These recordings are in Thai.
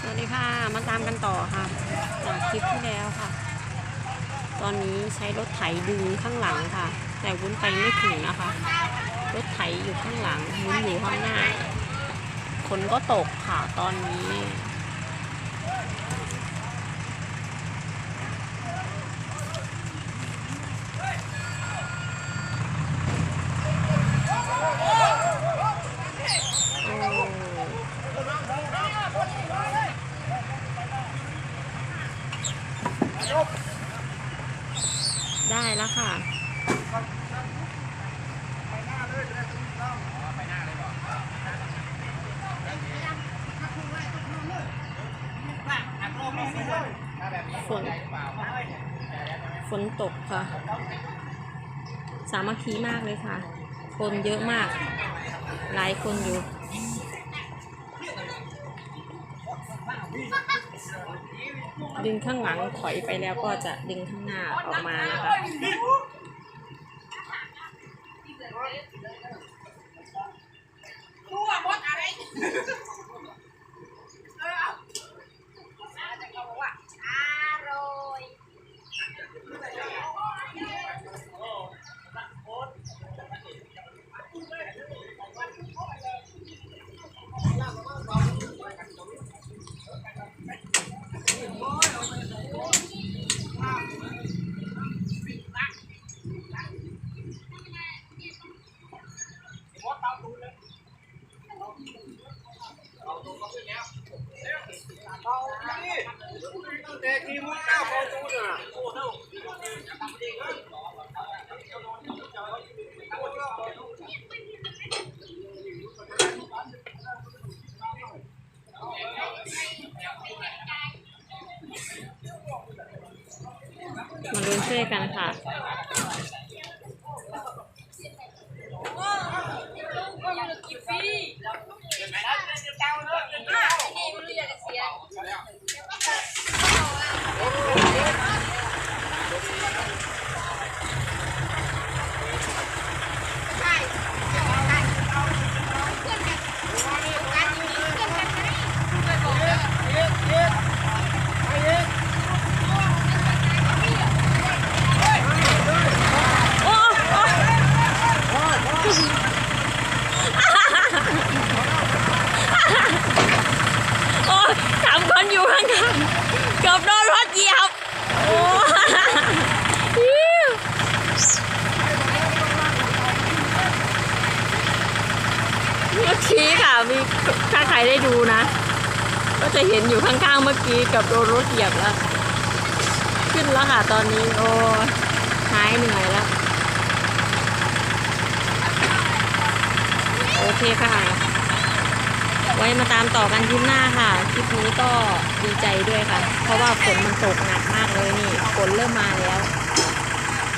สวัสดีค่ะ มาตามกันต่อค่ะ จากคลิปที่แล้วค่ะ ตอนนี้ใช้รถไถดึงข้างหลังค่ะ แต่วุ้นไปไม่ถึงนะคะ รถไถอยู่ข้างหลังวุ้นอยู่ข้างหน้า คนก็ตกค่ะตอนนี้ โอ้ได้ แล้วค่ะฝนฝนตกค่ะ สามัคคีมากเลยค่ะ คนเยอะมาก หลายคนอยู่ ดึงข้างหลังถอยไปแล้วก็จะดึงข้างหน้าออกมานะคะ รู้ว่าบดอะไรเออเอาจะเขาบอกว่าอร่อย แต่ที มาลุ้นเชื่อกันค่ะ ใช่ใช่ใช่เอาเพื่อนกันการอยู่นี่เพื่อนกันไหมเคยบอกแล้ว เย็ดเย็ดไปเย็ด โอ้โอ้โอ้สามคนอยู่ข้างๆเกื อบโดนรถเหยียบโอ้เมื่อกี้ค่ะมีถ้าใครได้ดูนะ ก็จะเห็นอยู่ข้างๆเมื่อกี้กับโดนรถเหยียบแล้ว ขึ้นแล้วค่ะตอนนี้โอ้หายเหนื่อยแล้ว โอเคค่ะ ไว้มาตามต่อกันคลิปหน้าค่ะ คลิปนี้ก็ดีใจด้วยค่ะ เพราะว่าฝนมันตกหนักมากเลยนี่ฝนเริ่มมาแล้ว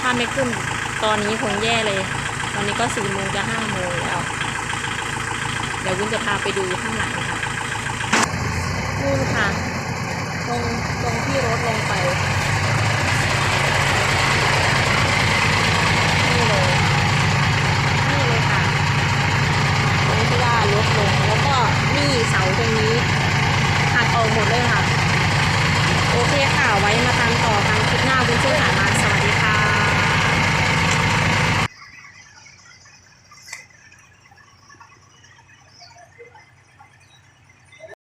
ถ้าไม่ขึ้นตอนนี้คงแย่เลย ตอนนี้ก็สี่โมงจะห้าโมงแล้ว เดี๋ยววุ้นจะพาไปดูข้างหลังค่ะนู่นค่ะ ตรงตรงที่รถลงไป นี่เลย นี่เลยค่ะ ตรงที่ว่าลดลงแล้วก็นี่เสาตรงนี้ หักออ